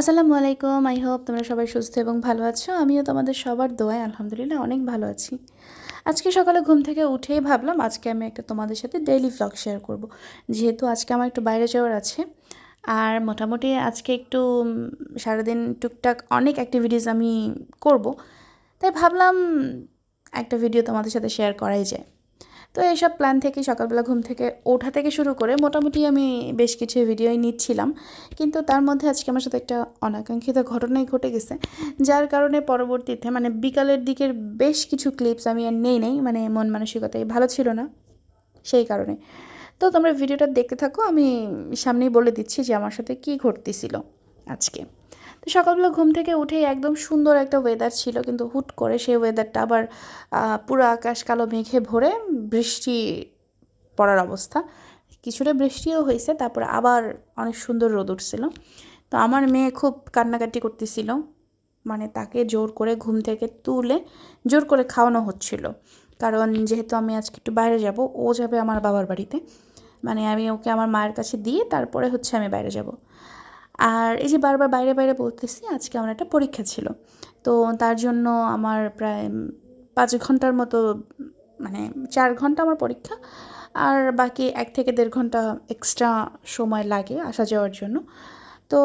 আসসালামু আলাইকুম I hope তোমরা সবাই সুস্থ এবং ভালো আছো। আমিও তোমাদের সবার দোয়ায় আলহামদুলিল্লাহ অনেক ভালো আছি। আজকে সকালে ঘুম থেকে উঠেই ভাবলাম আজকে আমি একটা তোমাদের সাথে ডেইলি ভ্লগ শেয়ার করব। যেহেতু আজকে আমার একটু বাইরে যাওয়ার আছে, আর মোটামুটি আজকে একটু সারাদিন টুকটাক অনেক অ্যাক্টিভিটিস আমি করব। তাই ভাবলাম একটা ভিডিও তোমাদের সাথে শেয়ার করাই যায়। তো এইসব প্ল্যান থেকে সকালবেলা ঘুম থেকে ওঠা থেকে শুরু করে মোটামুটি আমি বেশ কিছু ভিডিওই নিচ্ছিলাম। কিন্তু তার মধ্যে আজকে আমার সাথে একটা অনাকাঙ্ক্ষিত ঘটনাই ঘটে গেছে। যার কারণে পরবর্তীতে মানে বিকালের দিকের বেশ কিছু ক্লিপস আমি আর নেই নেই মানে মন মানসিকতাই ভালো ছিল না সেই কারণে। তো তোমরা ভিডিওটা দেখতে থাকো, আমি সামনেই বলে দিচ্ছি যে আমার সাথে কী ঘটতেছিল আজকে। তো সকালবেলা ঘুম থেকে উঠেই একদম সুন্দর একটা ওয়েদার ছিল, কিন্তু হুট করে সেই ওয়েদারটা আবার পুরো আকাশ কালো মেঘে ভরে বৃষ্টি পড়ার অবস্থা। কিছুটা বৃষ্টিও হয়েছে তারপর আবার অনেক সুন্দর রোদ উঠছিল। তো আমার মেয়ে খুব কান্নাকাটি করতেছিল মানে তাকে জোর করে ঘুম থেকে তুলে জোর করে খাওয়ানো হচ্ছিল। কারণ যেহেতু আমি আজকে একটু বাইরে যাব, ও যাবে আমার বাবার বাড়িতে। মানে আমি ওকে আমার মায়ের কাছে দিয়ে তারপরে হচ্ছে আমি বাইরে যাব। আর এই যে বারবার বাইরে বাইরে বলতেছি, আজকে আমার একটা পরীক্ষা ছিল। তো তার জন্য আমার প্রায় পাঁচ ঘণ্টার মতো মানে চার ঘণ্টা আমার পরীক্ষা। আর বাকি এক থেকে দেড় ঘণ্টা এক্সট্রা সময় লাগে আসা যাওয়ার জন্য। তো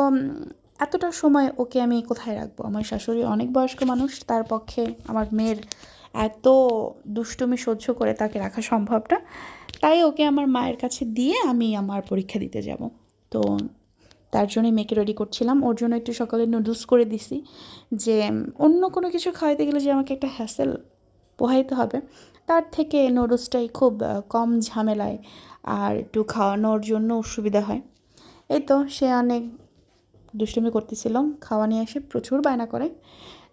এতটা সময় ওকে আমি কোথায় রাখব? আমার শাশুড়ি অনেক বয়স্ক মানুষ, তার পক্ষে আমার মেয়ের এত দুষ্টুমি সহ্য করে তাকে রাখা সম্ভব না। তাই ওকে আমার মায়ের কাছে দিয়ে আমি আমার পরীক্ষা দিতে যাব। তো তার জন্যই মেয়েকে রেডি করছিলাম। ওর জন্য একটু সকালে নুডলস করে দিছি যে, অন্য কোনো কিছু খাওয়াইতে গেলে যে আমাকে একটা হ্যাসেল পোহাইতে হবে, তার থেকে নুডলসটাই খুব কম ঝামেলায় আর একটু খাওয়ানোর জন্য সুবিধা হয়। এই তো সে অনেক দুষ্টুমি করতেছিল, খাওয়া নিয়ে এসে প্রচুর বায়না করে।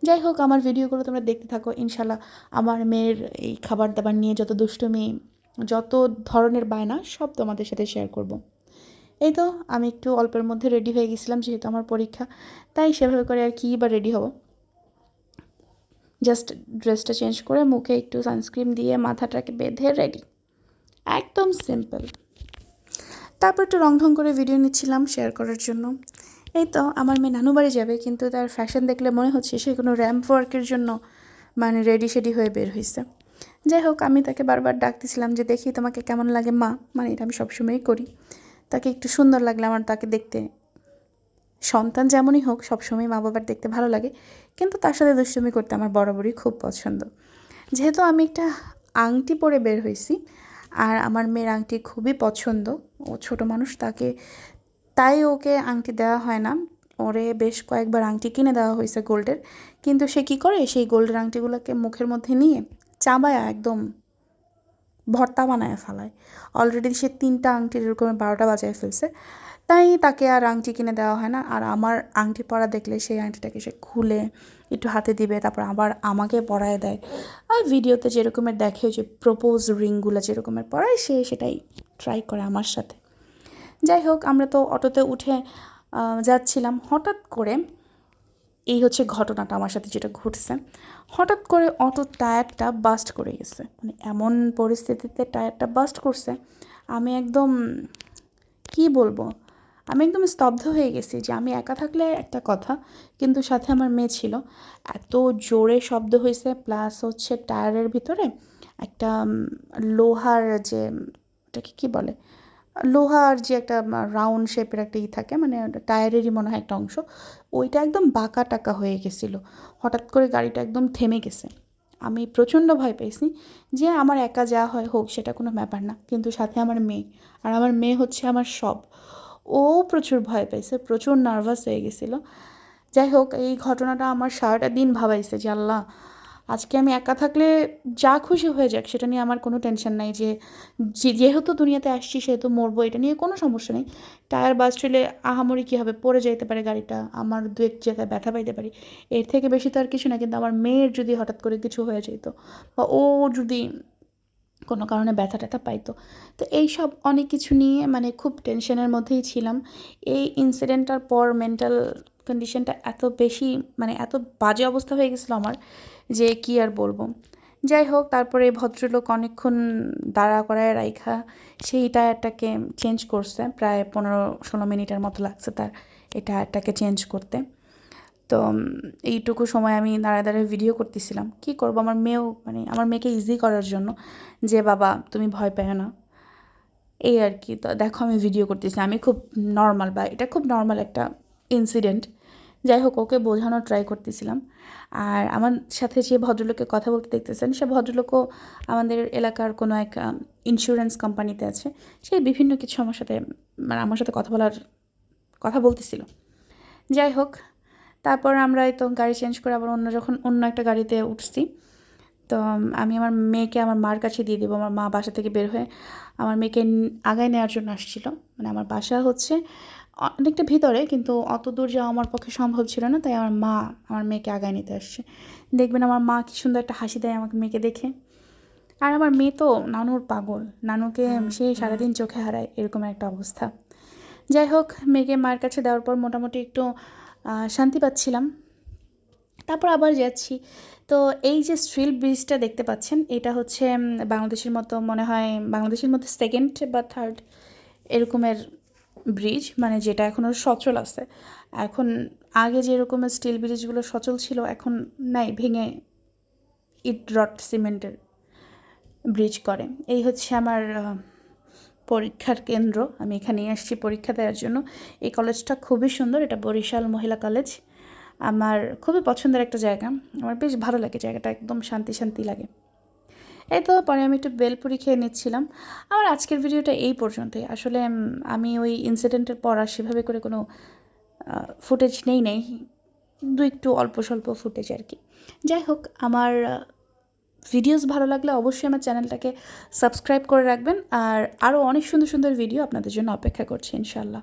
যাই হোক, আমার ভিডিওগুলো তোমরা দেখতে থাকো। ইনশাল্লাহ আমার মেয়ের এই খাবার দাবার নিয়ে যত দুষ্টুমি, যত ধরনের বায়না, সব তোমাদের সাথে শেয়ার করব। এই তো আমি একটু অল্পের মধ্যে রেডি হয়ে গেছিলাম, যেহেতু আমার পরীক্ষা। তাই সেভাবে করে আর কি বা রেডি হব। জাস্ট ড্রেসটা চেঞ্জ করে মুখে একটু সানস্ক্রিন দিয়ে মাথাটাকে বেঁধে রেডি একদম সিম্পল তারপর একটু রং ঢং করে ভিডিও নিচ্ছিলাম শেয়ার করার জন্য। এই তো আমার মেয়ে নানু বাড়ি যাবে, কিন্তু তার ফ্যাশন দেখলে মনে হচ্ছে সে কোনো র্যাম্প ওয়ার্কের জন্য মানে রেডি শেডি হয়ে বের হয়েছে যাই হোক, আমি তাকে বারবার ডাকতেছিলাম যে, দেখি তোমাকে কেমন লাগে মা। মানে এটা আমি সবসময়ই করি। তাকে একটু সুন্দর লাগলে আমার তাকে দেখতে, সন্তান যেমনই হোক সবসময় মা বাবার দেখতে ভালো লাগে। কিন্তু তার সাথে দুষ্টুমি করতে আমার বরাবরই খুব পছন্দ। যেহেতু আমি একটা আংটি পরে বের হয়েছি আর আমার মেয়ের আংটি খুবই পছন্দ। ও ছোট মানুষ, তাকে, তাই ওকে আংটি দেওয়া হয় না। ওরে বেশ কয়েকবার আংটি কিনে দেওয়া হয়েছে গোল্ডের। কিন্তু সে কী করে? সেই গোল্ডের আংটিগুলোকে মুখের মধ্যে নিয়ে চাবায়া একদম ভর্তা বানায় ফেলায়। অলরেডি সে তিনটা আংটির এরকম বারোটা বাজায় ফেলছে, তাই তাকে আর আংটি কিনে দেওয়া হয় না। আর আমার আংটি পরা দেখলে সেই আংটিটাকে সে খুলে একটু হাতে দিবে, তারপর আবার আমাকে পরায় দেয়। আর ভিডিওতে যেরকমের দেখে যে প্রপোজ রিংগুলো যেরকমের পরায়, সে সেটাই ট্রাই করে আমার সাথে। যাই হোক, আমরা তো অটোতে উঠে যাচ্ছিলাম। হঠাৎ করে এই হচ্ছে ঘটনাটা আমার সাথে যেটা ঘটছে। হঠাৎ করে অটোর টায়ারটা বাস্ট করে গেছে। মানে এমন পরিস্থিতিতে টায়ারটা বাস্ট করছে, আমি একদম, কি বলব? আমি একদম স্তব্ধ হয়ে গেছি যে আমি একা থাকলে একটা কথা, কিন্তু সাথে আমার মেয়ে ছিল। এত জোরে শব্দ হয়েছে প্লাস হচ্ছে টায়ারের ভিতরে একটা লোহার যে ওটাকে কী বলে? লোহার যে একটা রাউন্ড শেপের একটা ই থাকে মানে টায়ারেরই মনে হয় একটা অংশ, ওইটা একদম বাঁকা টাকা হয়ে গেছিল। হঠাৎ করে গাড়িটা একদম থেমে গেছে। আমি প্রচণ্ড ভয় পেয়েছি যে আমার একা যা হয় হোক, সেটা কোনো ব্যাপার না। কিন্তু সাথে আমার মেয়ে, আর আমার মেয়ে হচ্ছে আমার সব। ও প্রচুর ভয় পেয়েছে, প্রচুর নার্ভাস হয়ে গেছিল। যাই হোক, এই ঘটনাটা আমার সারাটা দিন ভাবাইছে যে আল্লাহ আজকে আমি একা থাকলে যা খুশি হয়ে যাক, সেটা নিয়ে আমার কোনো টেনশন নাই যে যেহেতু দুনিয়াতে আসছি, সেহেতু মরবো, এটা নিয়ে কোনো সমস্যা নেই। টায়ার বাস্ট হলে আহামরি কী হবে? পড়ে যেতে পারে গাড়িটা, আমার দু এক জায়গায় ব্যথা পাইতে পারি। এর থেকে বেশি তো আর কিছু না, কিন্তু আমার মেয়ের যদি হঠাৎ করে কিছু হয়ে যেত বা ও যদি কোনো কারণে ব্যথা ট্যাথা পাইতো। তো এই সব অনেক কিছু নিয়ে মানে খুব টেনশনের মধ্যেই ছিলাম। এই ইনসিডেন্টটার পর মেন্টাল কন্ডিশনটা এত বেশি মানে এত বাজে অবস্থা হয়ে গেছিল আমার যে কি আর বলব। যাই হোক, তারপরে ভদ্রলোক অনেকক্ষণ দাঁড়া করায় রাইখা, সেই টায়ারটাকে চেঞ্জ করছে, প্রায় পনেরো ষোলো মিনিটের মতো লাগছে তার এই টায়ারটাকে চেঞ্জ করতে। তো এইটুকু সময় আমি দাঁড়ায় দাঁড়ায় ভিডিও করতেছিলাম। কী করব? আমার মেয়েও মানে আমার মেয়েকে ইজি করার জন্য যে, বাবা, তুমি ভয় পেও না। এই আর কি। তো দেখো আমি ভিডিও করতেছি। আমি খুব নর্মাল বা এটা খুব নর্মাল একটা ইনসিডেন্ট যাই হোক, ওকে বোঝানোর ট্রাই করতেছিলাম। আর আমার সাথে যে ভদ্রলোকে কথা বলতে দেখতেছেন, সে ভদ্রলোকও আমাদের এলাকার কোনো এক ইন্স্যুরেন্স কোম্পানিতে আছে। সে বিভিন্ন কিছু আমার সাথে মানে আমার সাথে কথা বলার, কথা বলতেছিল। যাই হোক, তারপর আমরা এই তো গাড়ি চেঞ্জ করে আবার অন্য যখন অন্য একটা গাড়িতে উঠছি, তো আমি আমার মেয়েকে আমার মার কাছে দিয়ে দেবো। আমার মা বাসা থেকে বের হয়ে আমার মেয়েকে আগায় নেওয়ার জন্য আসছিল। মানে আমার বাসা হচ্ছে অনেকটা ভিতরে কিন্তু অত দূর যাওয়া আমার পক্ষে সম্ভব ছিল না তাই আমার মা আমার মেয়েকে আগায় নিতে আসছে। দেখবেন আমার মা কি সুন্দর একটা হাসি দেয় আমাকে মেয়েকে দেখে। আর আমার মেয়ে তো নানুর পাগল নানুকে সে সারাদিন চোখে হারায় এরকম একটা অবস্থা। যাই হোক মেয়েকে মায়ের কাছে দেওয়ার পর মোটামুটি একটু শান্তি পাচ্ছিলাম। তারপর আবার যাচ্ছি। তো এই যে স্ট্রিল ব্রিজটা দেখতে পাচ্ছেন এটা হচ্ছে বাংলাদেশের মতো মনে হয় বাংলাদেশের মধ্যে সেকেন্ড বা থার্ড এরকমের ব্রিজ মানে যেটা এখনও সচল আছে। এখন আগে যেরকমের স্টিল ব্রিজগুলো সচল ছিল, এখন নাই, ভেঙে ইট রড সিমেন্টের ব্রিজ করে। এই হচ্ছে আমার পরীক্ষার কেন্দ্র। আমি এখানেই আসছি পরীক্ষা দেওয়ার জন্য। এই কলেজটা খুবই সুন্দর, এটা বরিশাল মহিলা কলেজ আমার খুবই পছন্দের একটা জায়গা। আমার বেশ ভালো লাগে জায়গাটা, একদম শান্তি শান্তি লাগে। এই তো, পরে আমি একটু বেলপুরি খেয়ে নিচ্ছিলাম। আমার আজকের ভিডিওটা এই পর্যন্তই। আসলে আমি ওই ইনসিডেন্টের পর আর সেভাবে করে কোনো ফুটেজ নেই নেই। দু একটু অল্প স্বল্প ফুটেজ আর কি। যাই হোক, আমার ভিডিওস ভালো লাগলে অবশ্যই আমার চ্যানেলটাকে সাবস্ক্রাইব করে রাখবেন। আর আরও অনেক সুন্দর সুন্দর ভিডিও আপনাদের জন্য অপেক্ষা করছি ইনশাল্লাহ